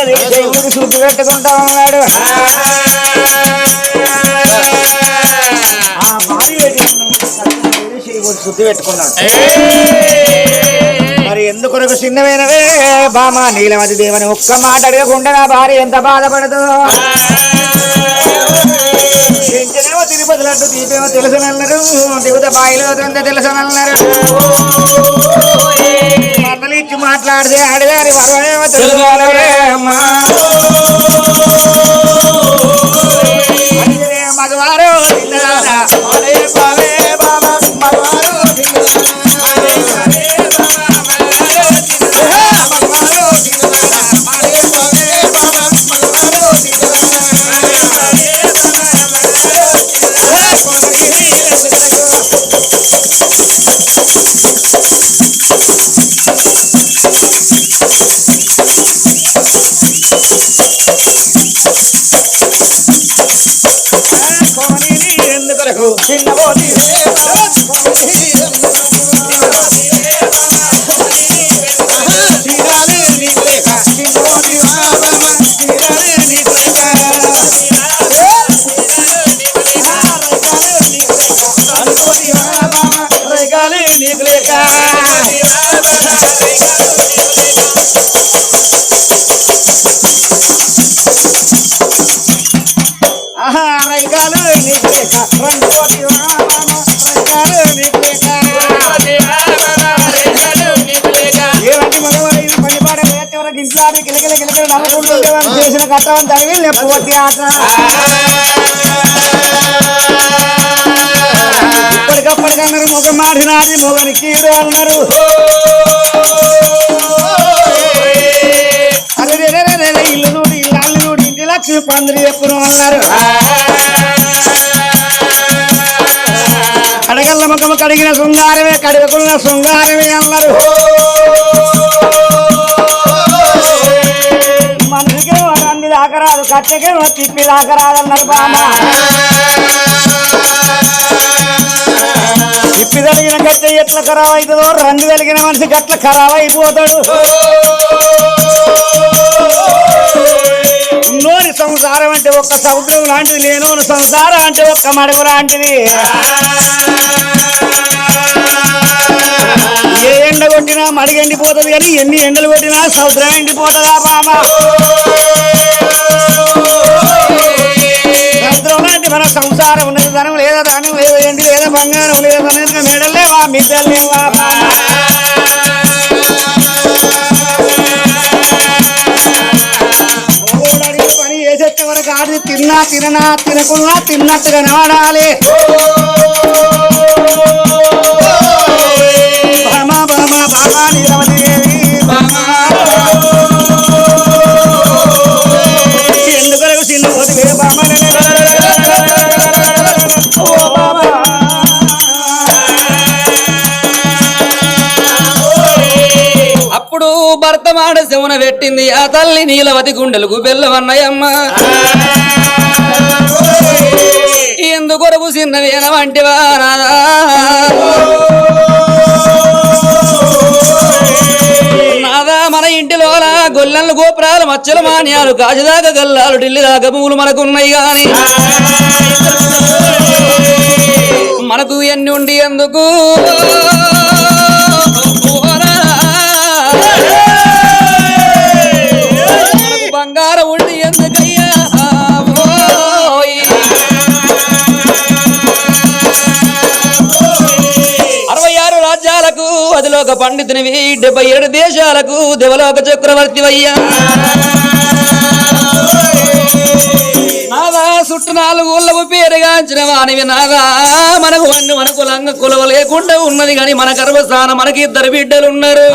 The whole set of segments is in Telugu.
కడుపుండ దేవుడికి శుద్ధి పెట్టుకుంటా ఉన్నాడు. ఆ భార్య శుద్ధి పెట్టుకున్నాడు. మరి ఎందుకొరకు చిన్నమైనవే? బామ నీలమతి దేవని ఒక్క మాట అడగకుండా నా భార్య ఎంత బాధపడదు? చెంచనేమో తిరుపతి లడ్డు దీపేమో తెలుసనన్నారు. దిగుత బాయిలో తెలుసనన్నారు. ఇచ్చి మాట్లాడితే ఆడదారి వరమేమో తెలుసుకోవాలరే చేసిన కట్టం తగిలి లేకపోతే ఆట. ఇప్పటికప్పటికన్నారు ముఖం మాడినాది మొగనికి హీరో అన్నారు నూడి పందిరి ఎప్పుడు అన్నారు? కడగల్ల ముఖము కడిగిన శృంగారమే కడగకున్న శృంగారమే అన్నారు. మనిషికి అంది దాకరాదు కట్టెకి తిప్పి దాకరాదన్నారు బామ తిప్పి తగిన కట్టె ఎట్లా ఖరాబ్ అవుతుందో రంది వెలిగిన మనిషి గట్ల ఖరాబ్ అయిపోతాడు. నోని సంసారం అంటే ఒక్క సముద్రం లాంటిది నేను సంసారం అంటే ఒక్క మడుగు లాంటిది. ఏ ఎండ కొట్టినా మడిగి ఎండిపోతుంది కానీ ఎన్ని ఎండలు కొట్టినా సముద్రం ఎండిపోతుందా బామ సముద్రం లాంటి మన సంసారం ఉన్నది ధనం లేదా ధనం లేదా ఎండి లేదా బంగారం లేదా ధనం మెడలేవా మిద్దలేవా ఆడి తిన్నా తిననా తినకున్నా తిన్నట్టుగా వాడాలి బామా బామా బామా నీలవతి. భర్త మాడ శివన పెట్టింది. ఆ తల్లి నీలవతి గుండెలకు బెల్లవన్నయమ్మ ఎందుకొరకు చిన్న వేన వంటివా నాదా నాదా మన ఇంటిలోన గొల్లెల గోపురాలు మచ్చలు మాన్యాలు గాజుదాకా గల్లాలు ఢిల్లీ దాకా పూలు మనకున్నాయి కానీ మనకు ఎన్ని ఉండి ఎందుకు? దేవలోక పండితునివి డెబ్బై ఏడు దేశాలకు దేవలోక చక్రవర్తి అయ్యా. నాదా చుట్టూ నాలుగు ఊళ్ళకు పేరుగాంచిన వానివి నాదా. మనకు వన్ను మన కులంగా కులవ లేకుండా ఉన్నది కానీ మన గర్భస్థానం మనకి ఇద్దరు బిడ్డలు ఉన్నారు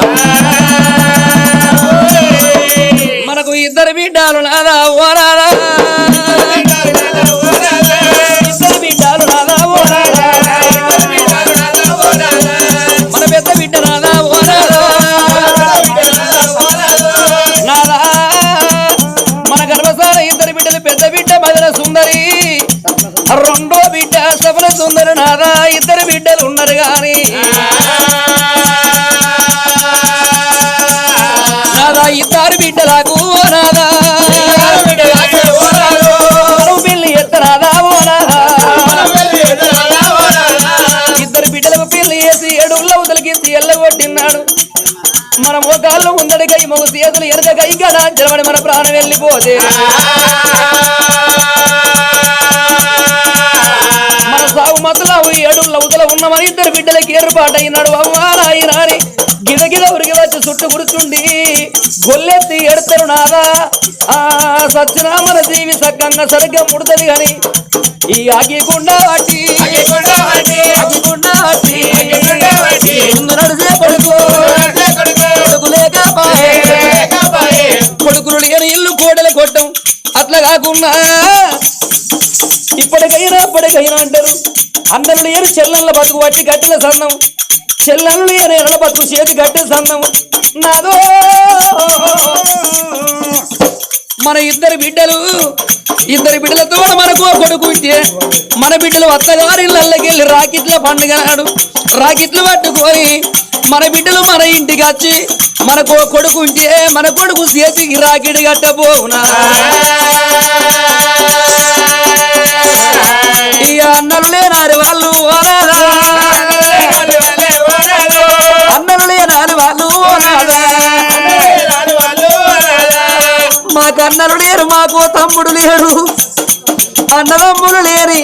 మనకు ఇద్దరు బిడ్డలు నాదా ఓ నాదా. రెండో బిడ్డ సఫల సుందర నాదా ఇద్దరు బిడ్డలు ఉన్నారు గాని. నాదా ఇద్దరు బిడ్డలకు ఓ నాదా మనం పెళ్ళి ఎత్తరాదా ఓ నాదా ఇద్దరు బిడ్డలకు పెళ్ళి చేసి ఏడుళ్ళ ఉదలికి ఎల్లగొట్టినాడు మన మోకాళ్ళు ఉందడి కై మగ చేతులు ఎనక కై గడ జలబడి మన ప్రాణం వెళ్ళిపోతే. మన సాగు మతలా ఏడుళ్ళ ఉదల ఉన్న మన ఇద్దరు బిడ్డలకి ఏర్పాటు అయినాడు అమ్మారాయినాని గిద గిద ఉరికి వచ్చి చుట్టూ కూర్చుండి. గొల్లెత్తి ఎడతారు నాదా. ఆ సచ్చిన మన జీవి సక్కంగా సరిగ్గా ముడతది గాని ఈ ఆగికుండా వాటి ఆగికుండా వాటి. ముందు కొడుకు లేకపాయే. కొడుకులు ఇల్లు కోడలు కొట్టం. అట్లా కాకుండా ఇప్పటికైనా అప్పటికైనా అంటారు. అందరు లేరు చెల్లెళ్ళ బతుకు పట్టి గట్టెల సందం. చెల్లెళ్ళు లేరు ఎరల బతుకు చేతి గట్టె సందం. నాదో! మన ఇద్దరు బిడ్డలు ఇద్దరు బిడ్డలతో మనకు కొడుకు ఉంటే మన బిడ్డలు అత్తగారి ఇళ్ళకి వెళ్ళి రాకెట్ల పండుగ నాడు రాకెట్లు పట్టుకొని మన బిడ్డలు మన ఇంటికి వచ్చి మనకు కొడుకు ఉంటే మన కొడుకు చేతికి రాకెట్ కట్టబోనా ఈ అన్నలు లేనారు అన్నలు లేనారు వాళ్ళు ఓనాదా మాకు అన్నలు లేరు మాకు తమ్ముడు లేరు అన్నదమ్ములు లేని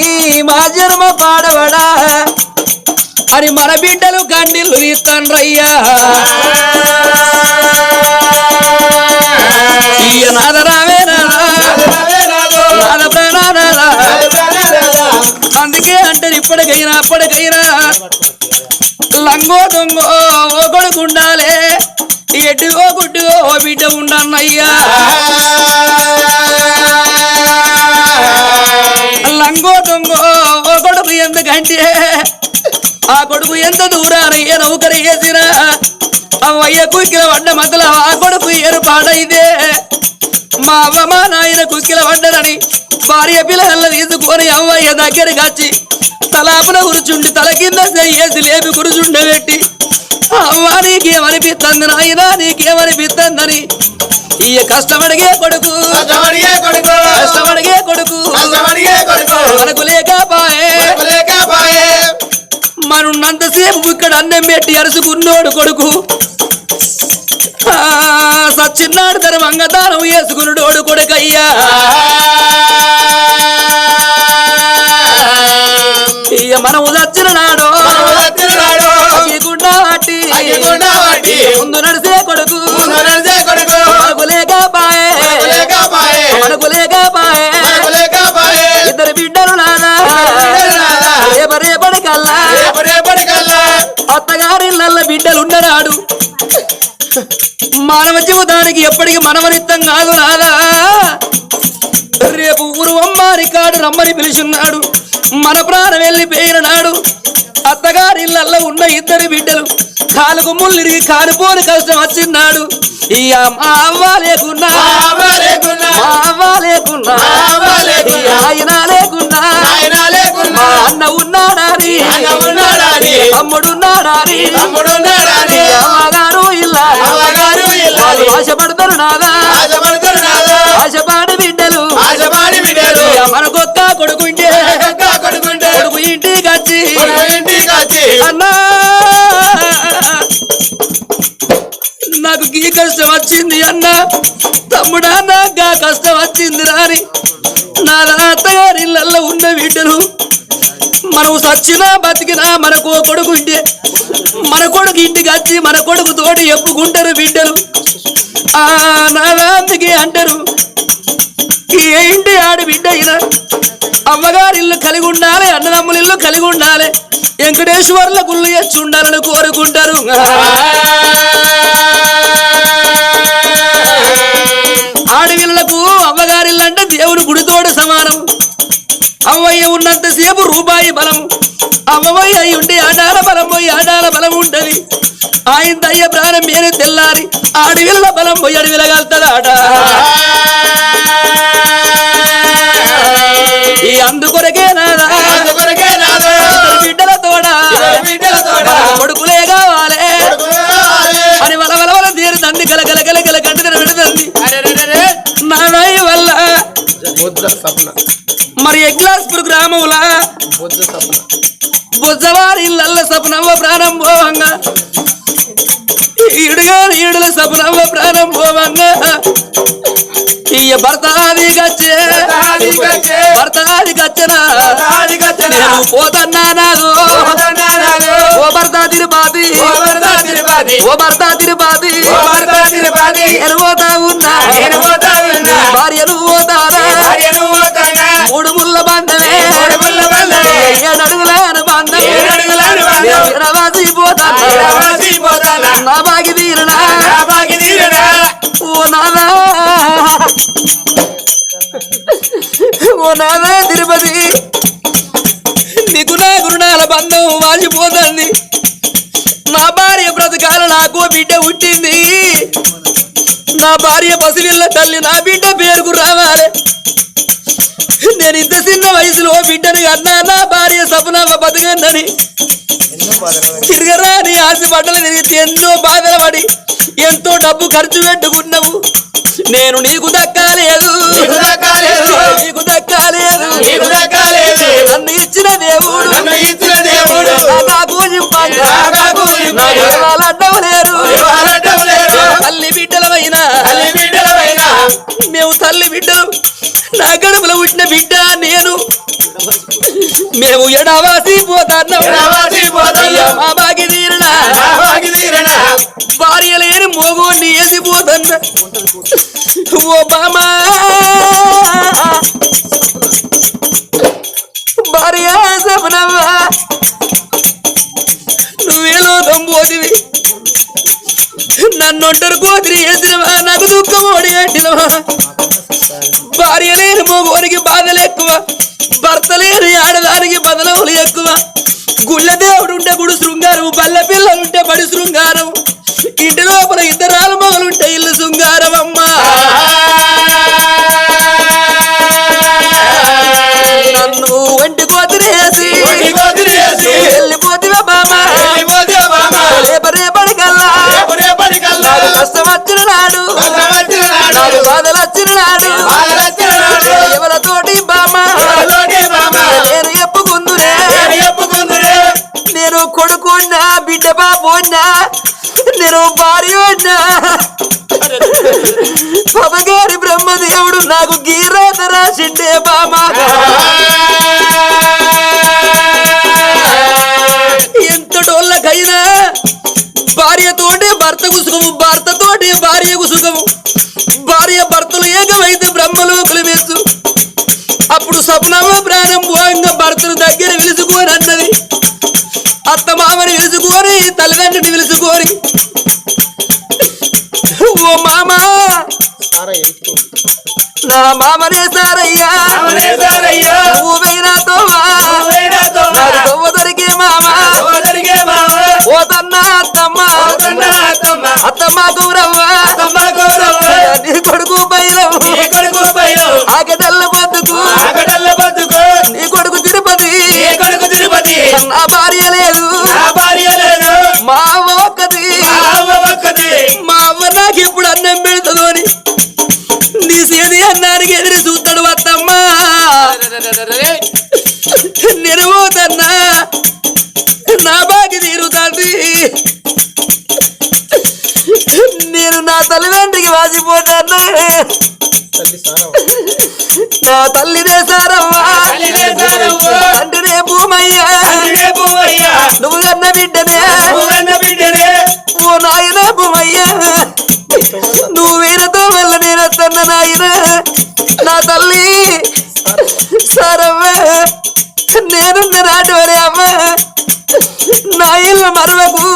మా జన్మ పాడవడా. అని మన బిడ్డలు కండిల్లు ఇస్తాండ్రయ్యా. ఇయ్య నాద. రావే నాదా నాద. అందుకే ఇప్పటికైనా అప్పటికైనా లంగో దొంగో ఓ కొడుకుండాలే. ఎడ్డుగో గుడ్డుగో ఓ బిడ్డ ఉండన్నయ్యా. లంగో దొంగో ఓ కొడుకు ఎందుకంటే ఆ కొడుకు ఎంత దూరాన ఏ నౌకరి వేసినా అవయ్య కుక్కిల పడ్డ మతల ఆ కొడుకు ఏర్పాటైతే. మా అవ్వ మా నాయన కుక్కిల పడ్డదని భార్య పిల్లల తీసుకొని అవ్వయ్య దగ్గరికి వచ్చి తలాపున కూర్చుండి తల కింద చెయ్యేసి లేపి కూర్చుండబెట్టి అవ్వ నీకేమనిపిస్తుంది నాయనా నీకేమనిపిస్తుందని ఈ కష్టమడిగే కొడుకు కష్టమడిగే కొడుకు మనకు లేకపాయే. మనున్నంతసేపు ఇక్కడ అన్నం పెట్టి అరుసుకున్నోడు కొడుకు. ఆ, సచ్చిన్నాడు తన మంగదానం వేసుకున్నాడు కొడుకయ్యా. ఇక మనం చచ్చిన నాడు. అగ్గిగుండా వాటి ముందు నడిసే కొడుకు. మనకు లేకపాయే మనకు లేకపాయే ఇద్దరు బిడ్డలు నానా రేప రేపటి కల్లా. అత్తగారి నల్ల బిడ్డలు ఉండరాడు మానవ జీవితానికి ఎప్పటికి మనవనిత్తం కాదు నాదా రేపు ఊరు అమ్మారి కాడు రమ్మని పిలుచున్నాడు. మన ప్రాణం వెళ్ళిపోయిన నాడు అత్తగారి ఇళ్ళల్లో ఉన్న ఇద్దరు బిడ్డలు కాలుకు ముల్లిరిగి కాలిపోని కష్టం వచ్చిన్నాడు ఈ అమ్మ అవ్వ లేకున్నా మా అవ్వ లేకున్నా ఆయన లేకున్నా మా అన్న తమ్ముడున్నాడారి, ఈ అమ్మగారు ఇల్లా అమ్మగారు ఇల్లాలు, వాళ్ళు ఆశపడతారు నాదా అన్నా! నాకు ఈ కష్టం వచ్చింది అన్న. తమ్ముడా నాకు ఆ కష్టం వచ్చింది రాని. నా అత్తగారి ఇళ్ళల్లో ఉన్న బిడ్డలు. మనం సచ్చినా బతికినా మనకు కొడుకు ఉంటే మన కొడుకు ఇంటికి వచ్చి మన కొడుకు తోటి ఎప్పుకుంటారు బిడ్డలు? ఆ నాదా అంటారు. ఇంటి ఆడ బిడ్డ అయినా అమ్మగారి ఇల్లు కలిగి ఉండాలి అన్నదమ్ముల ఇల్లు కలిగి ఉండాలి. వెంకటేశ్వర్ల గుళ్ళు ఎచ్చి ఉండాలని కోరుకుంటారు ఆడవిళ్ళకు అమ్మగారిల్లు అంటే దేవుని గుడితోడు సమానం. అమ్మయ్య ఉన్నంతసేపు రూపాయి బలం. అమ్మవయ్య అయి ఉంటే ఆడాల బలం పోయి ఆడాల బలం ఉంటది. ఆయన దయ్య ప్రాణం మీరే తెల్లారి ఆడవిళ్ళ బలం పోయి అడవిలగలుగుతాడు ఆట అందుకొరకే నాదో బిడ్డల తోడ కొడుకులే కావాలి. అని వల వల వల తీరు తంది గల గల గల గల కంటి పెడుతుంది నాదయ్య వల్ల మరి ఎగ్లాస్పూర్ గ్రామంలో బుజ్జవారి ఇళ్ళల్ల సపనవ్వ ప్రాణం పోవంగా ఈడుగా ఈడుల సపనవ్వ ప్రాణం పోవంగా ఇయ్య భర్త ఆది గచ్చే ఆది గచ్చే. భర్త ఆది గచ్చనా. నేను పోతన్నా నాదు పోతన్నా నాదు. ఓ భర్త తిరుపతి ఓ భర్త తిరుపతి. నేను పోతా ఉన్నా నేను పోతా ఉన్నా. భార్యను పోతారా. మూడు ముళ్ళ బంధమే ముళ్ళ బంధమే. పోతానా. నా బాగి తీరనా. ఓ నాదా ఓ నాదా తిరుపతి. నీకు నా గురునాల బంధం వాసిపోతుంది నా భార్య బ్రతకాల నాకు బిడ్డ పుట్టింది. నా భార్య పసిలిళ్ళ తల్లి నా బిడ్డ పేరుకు రావాలి. నేను ఇంత చిన్న వయసులో బిడ్డని అన్నా నా భార్య సపనవ్వ బతకన్నని తిరగరాని ఆశ బట్టలు తిరిగి ఎంతో బాధలు పడి ఎంతో డబ్బు ఖర్చు పెట్టుకున్నావు. నేను నీకు దక్కాలేదు. నీకు దక్కాలేదు. నన్ను ఇచ్చిన దేవుడు. నన్ను ఇచ్చిన దేవుడు. తల్లి బిడ్డలమైన. తల్లి బిడ్డలమైనా. మేము తల్లి బిడ్డలు నా గడుపులో పుట్టిన బిడ్డ నేను. మేము ఎడవాసి పోతాన్నాం. భార్య లేని మోగోడిని వేసిపోతున్నా ఓ బామా! భార్య సపనమ్మా నువ్వేలో తంబోదివి నన్ను ఒంటరి కోతిరి వేసినవా నాకు దుఃఖం ఓడి అంటినవా? భార్య లేని మోగోనికి బాధలు ఎక్కువ. భర్త లేని ఆడదానికి బదలవులు ఎక్కువ. గుళ్ళ దేవుడు ఉంటే గుడి శృంగారం బల్ల పిల్లలుంటే బడి శృంగారం ఇంటి లోపల ఇద్దరాలు మొగలుంటే ఇల్లు శృంగారం అమ్మా నన్ను వంటి కోతిరేసి. వెళ్ళిపోతివా బామా. రేప రేపటి కల్లా కష్టం వచ్చిన నాడు. నాకు బాధలు వచ్చిన నాడు. ఎవరితోటి బామా. నేను. నేను కొడుకున్నా బిడ్డ బాబున్నా నేను భార్య పదగారి బ్రహ్మదేవుడు నాకు గీరాత రాసిండే బామా ఎంత డోళ్ళకైనా భార్యతోటే భర్తకు సుఖము భర్తతోటే భార్యకు సుఖము. భార్య భర్తలు ఏకమైతే బ్రహ్మలోకులు మెచ్చు అప్పుడు సప్నవ ప్రాణం పోయంగా భర్తను దగ్గర పిలుచుకోని అన్నది అత్త మామని పిలుచుకోని తల్లిదండ్రిని పిలుచుకోని మామ నా మామనే సారయ్యా. నువ్వైనా తోవా నువ్వైనా తోవా. నాకు తోవ దొరికే మామ. పోతన్నా అత్తమ్మ అత్తమ్మ. గౌరవ్వ. నీ కొడుకు బైరవ్. ఆకటల్ల బతుకు నీ కొడుకు తిరుపతి. నా భార్య ఎప్పుడు అన్నం పెడుతుందో అని నీ సేది అన్నానికి ఎదురు చూస్తాడు అత్తమ్మా నేను పోతన్నా నా బాకి తీరుతాంది నేను నా తల్లిదండ్రికి వాసిపోతాను నా తల్లినే సారవ్వా. తండ్రినే భూమయ్యా. నువ్వు కన్న బిడ్డనే. సరవ్వ. నేనున్న నాటి వరే అమ్మ నా ఇల్లు మరవకు.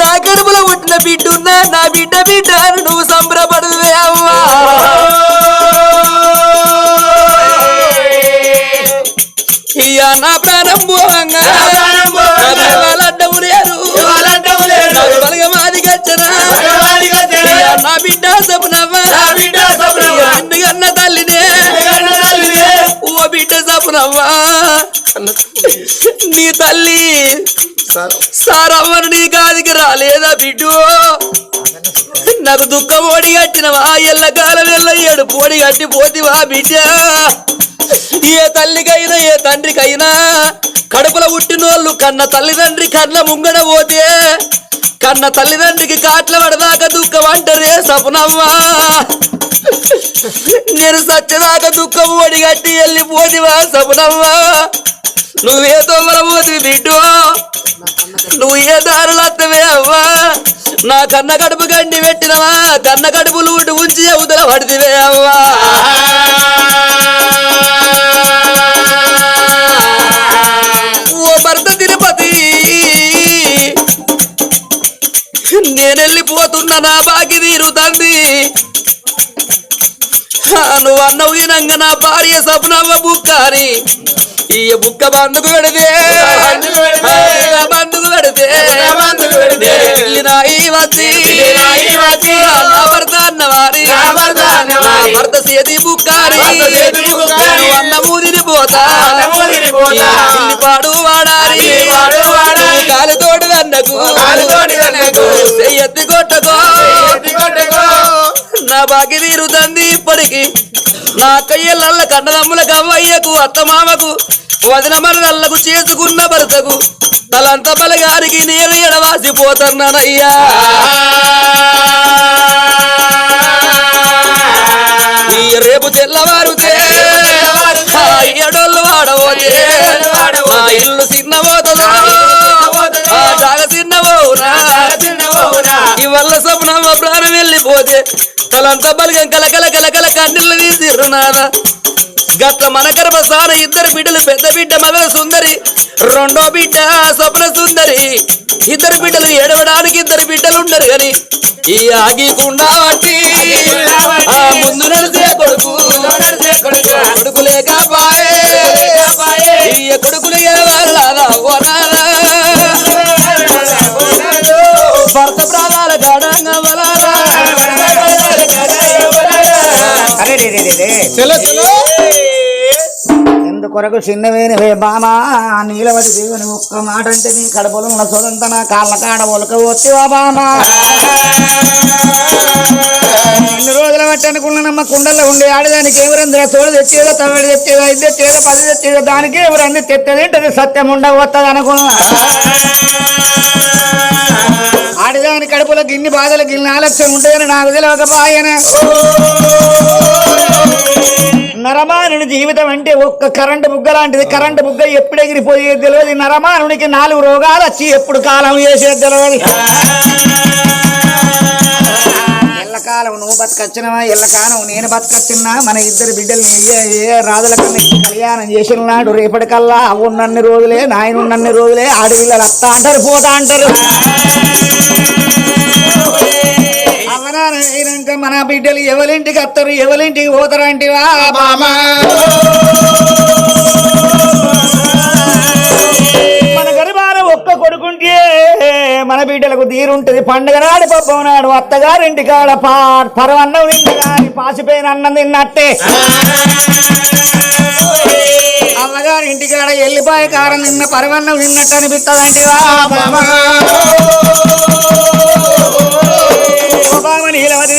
నా కడుపులో పుట్టిన బిడ్డ నా బిడ్డ బిడ్డ నువ్వు సంబరపడువే సారమ్మను నీ గాదికి రాలేదా బిడ్డు? నాకు దుఃఖం ఓడి కట్టినవా ఎల్లకాలం ఎల్ల ఏడుపు పోడి కట్టి పోతివా బిడ్డ? ఏ తల్లికైనా ఏ తండ్రికైనా కడుపులో పుట్టినోళ్ళు కన్న తల్లిదండ్రి కన్న ముంగడ పోతే కన్న తల్లిదండ్రికి కాట్ల పడదాకా దుఃఖం అంటారే సపనమ్మా. నేను సచ్చదాకా దుఃఖం ఓడి కట్టి వెళ్ళిపోతివా సపనమ్మా. నువ్వే తొమ్మలబోతు బిడ్డు నువ్వు ఏ దారులు అత్తవే అవ్వా? నా కన్న కడుపు గండి పెట్టినవా? కన్న కడుపులు లూటు ఉంచి అవతల పడితివే అవ్వా? ఓ భర్త తిరుపతి నేనెళ్ళిపోతున్నా నా బాకి తీరుతంది నువ్వు అన్నవు తినంగా నా భార్య సప్నమ్మ బుక్క ఈ బుక్క బందుకు పెడితే బందుకు పెడితే, బందుకు పెడితే భర్త అన్నవారి భర్త సేది బుక్కారి అన్నము తినిపోతా, ఇల్లి పాడు వాడారి కాలుతోటి దన్నకు, ఎత్తి కొట్టకో బాకి తీరుతుంది ఇప్పటికి నా అక్కయ్యలల్ల కన్నదమ్ములకు అవ్వయ్యకు అత్తమామకు వదిన మరదళ్ళకు చేసుకున్న భర్తకు తలంత బలగారికి నేను ఎడవాసిపోతున్నానయ్యా రేపు తెల్లవారుతే ఎడోళ్ళు వాడబోతే ఆ ఇల్లు చిన్నబోతుందో ఆ జాగ చిన్నబోరా చిన్నవోరా. ఇవల్ల సపునమ్మ ప్రాణం వెళ్ళిపోతే తలంతా బలిగం కలకల కలకల కన్నీళ్ళు తీసిర్రు నాద గట్ల మన గర్భ సాన ఇద్దరు బిడ్డలు పెద్ద బిడ్డ మగ సుందరి. రెండో బిడ్డ సపన సుందరి. ఇద్దరు బిడ్డలు ఏడవడానికి ఇద్దరు బిడ్డలు ఉండరు గని ఈ ఆగికుండా వట్టి ఆ ముందు నడిచే కొడుకు కొడుకులే కాపాయే కొడుకులు ఏ వాళ్ళదా చలో చలో. ఎందుకొరకు చిన్నవేని వే బామా నీలవతి దేవుని ఒక్క మాట అంటే నీ కడపలో ఉన్న సొంత నా కాళ్ళ కాడ ఒలక వచ్చేవా బామా. ఎన్ని రోజుల బట్టి అనుకున్నానమ్మ కుండల్లో ఉండే ఆడదానికి ఎవరందరూ తోడు తెచ్చేదో తమిళ తెచ్చేదో ఇది తెచ్చేదో పది తెచ్చేదో దానికి ఎవరంది తెత్తదేంటది సత్యం ఉండవు అనుకున్నా ఆడదాని కడుపులో గిన్ని బాధలు గిన్ని ఆలస్యం ఉంటాయని నాకు తెలియకపాయన నరమానుని జీవితం అంటే ఒక్క కరెంటు బుగ్గ లాంటిది. కరెంటు బుగ్గ ఎప్పుడు ఎగిరిపోయేది తెలియదు. నరమానునికి నాలుగు రోగాలు వచ్చి ఎప్పుడు కాలం చేసేది తెలియదు. ఎల్లకాలం నువ్వు బతకచ్చినవా? ఎల్లకాలం నేను బతకచ్చినా మన ఇద్దరు బిడ్డల్ని ఏ రాజుల కన్నా కళ్యాణం చేసిన నాడు రేపటికల్లా అవున్నన్ని రోజులే నాయనున్నన్ని రోజులే ఆడపిల్లలు అత్త అంటారు పోతా అంటారు. మన బిడ్డలు ఎవరింటికి వస్తారు? ఎవరింటికి పోతారంటివా బామా మన గరిబాన ఒక్క కొడుకుంటే మన బిడ్డలకు తీరుంటది. పండుగ నాడు పబ్బం నాడు అత్తగారింటి కాడ పా పరవన్నం తిన్నగాని పాసిపోయిన అన్నం తిన్నట్టే. అమ్మగారి ఇంటికాడ ఎల్లిపాయ కారం తిన్న పరవన్నం తిన్నట్టు అనిపిస్తుందంటివా బామా బామ నీలవతి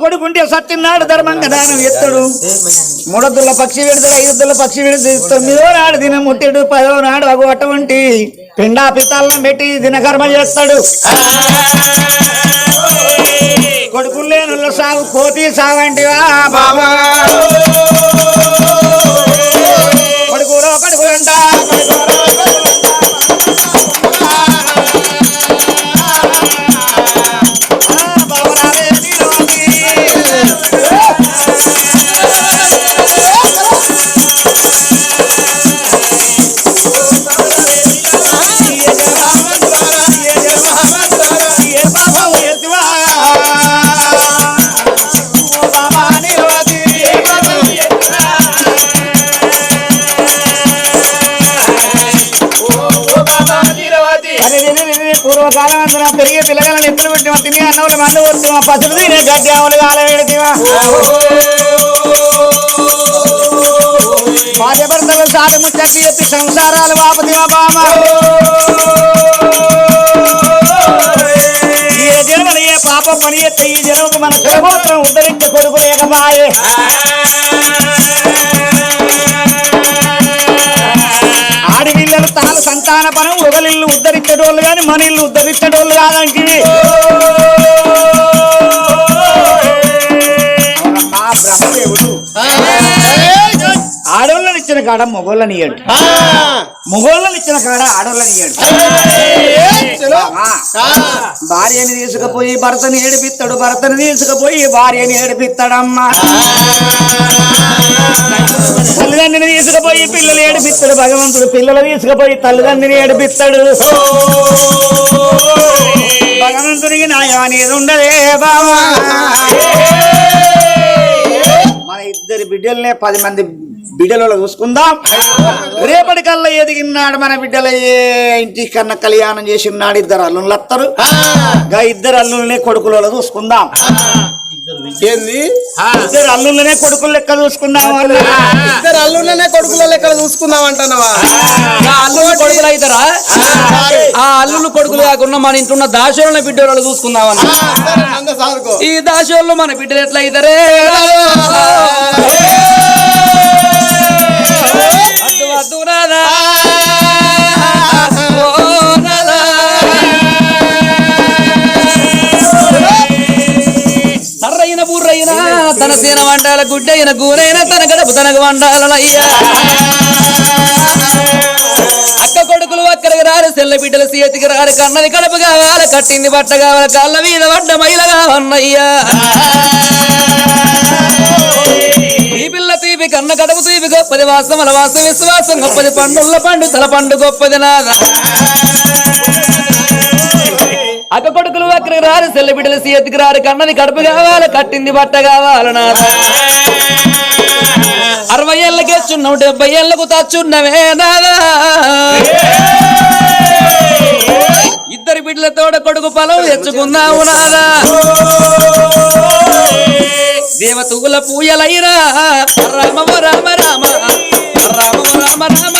కొడుకుంటే సత్యనాడు ధర్మంగా దానం ఎత్తడు మూడొద్దుల పక్షి విడుదల ఐదుద్దుల పక్షి విడుదల తొమ్మిదో నాడు దినం ముట్టిడు పదో నాడు అగు అటువంటి పిండా పితాలను పెట్టి దినకర్మ చేస్తాడు. కొడుకులు లేనుల్ల సాగు కోతి సావంటివా బాబా. పిల్లగాలను ఎత్తులు తిని అన్నవులు మంద వస్తున్నా పసుపు తినే గడ్డి ఆవులు కాల భార్య భర్తలు సారి ముచ్చట్లు ఎత్తి సంసారాలు వాపతివా బామ ఏ జన్మలు ఏ పాప పని ఎత్తే ఈ జన్మకు మన కులగోత్రం ఉద్ధరించే కొడుకు లేకపాయే. పిల్లలు తాను సంతాన పరం ఒకలిల్లు ఉద్ధరించేటోళ్ళు కానీ మన ఇల్లు ఉద్ధరించేటోళ్ళు కాదంటే ఇచ్చిన కాడ మొగోళ్ళని ఇయ్యండి. మొగోళ్ళని ఇచ్చిన కాడ ఆడోళ్ళని ఇయ్యండి. భార్యని తీసుకుపోయి భర్తని ఏడిపిస్తాడు భర్తని తీసుకుపోయి భార్యని ఏడిపిస్తాడమ్మా. తల్లిదండ్రిని తీసుకుపోయి పిల్లలు ఏడిపిస్తాడు భగవంతుడు పిల్లలు తీసుకుపోయి తల్లిదండ్రిని ఏడిపిస్తాడు. భగవంతునికి న్యాయం అనేది ఉండదే బావా. మన ఇద్దరి బిడ్డలనే పది మంది బిడ్డలలో చూసుకుందాం. రేపటి కల్లా ఎదిగినాడు మన బిడ్డలయ్యే ఇంటి కన్నా కళ్యాణం చేసి ఉన్నాడు ఇద్దరు అల్లుళ్ళు వస్తారు గా ఇద్దరు అల్లుల్ని కొడుకులలో చూసుకుందాం. ఏంది? ఇద్దరు అల్లుళ్ళనే కొడుకులు లెక్క చూసుకుందాం వాళ్ళు ఇద్దరు అల్లుళ్ళనే కొడుకుల లెక్క చూసుకుందాం అంటున్నావా? ఆ. అల్లుళ్ళు కొడుకులు అవుతారా ఆ. అల్లుళ్ళు కొడుకులు కాకుండా మన ఇంట్లో ఉన్న బిడ్డలు చూసుకుందామని అంత సారుకో. ఈ దాశోళ్ళు మన బిడ్డలు ఎట్లా అవుతారే అద్దు తర్రైన బుర్రైన తన సీన వండాల గుడ్డైన గూరైన తన గడపు తనకు వండాలయ్యా అక్క కొడుకులు అక్కడికి రారు సెల్ల బిడ్డల చేతికి రారు కన్నది కడుపు కావాలి కట్టింది బట్ట కావాలి కళ్ళ మీద పడ్డ మైల కావన్నయ్యా కన్న కడుపు తీపి గొప్పది వాసం వాసం విశ్వాసం గొప్పది. పండుల్ల పండు తల పండు గొప్పది నాదా. అక్క కొడుకులు అక్కడికి రారు సెల్ల బిడ్డల సీఎత్తికి రారు కన్నది కడుపు కావాలి కట్టింది బట్ట కావాలి నాదా. అరవై ఏళ్ళకే చున్నావు డెబ్బై ఏళ్ళకు తచ్చున్నవే నాదా. ఇద్దరి బిడ్డలతోడ కొడుకు పొలం తెచ్చుకున్నావు నాదా. దేవతుగుల పూయలైరా. రామ రామ రామ రామ. రామ రామ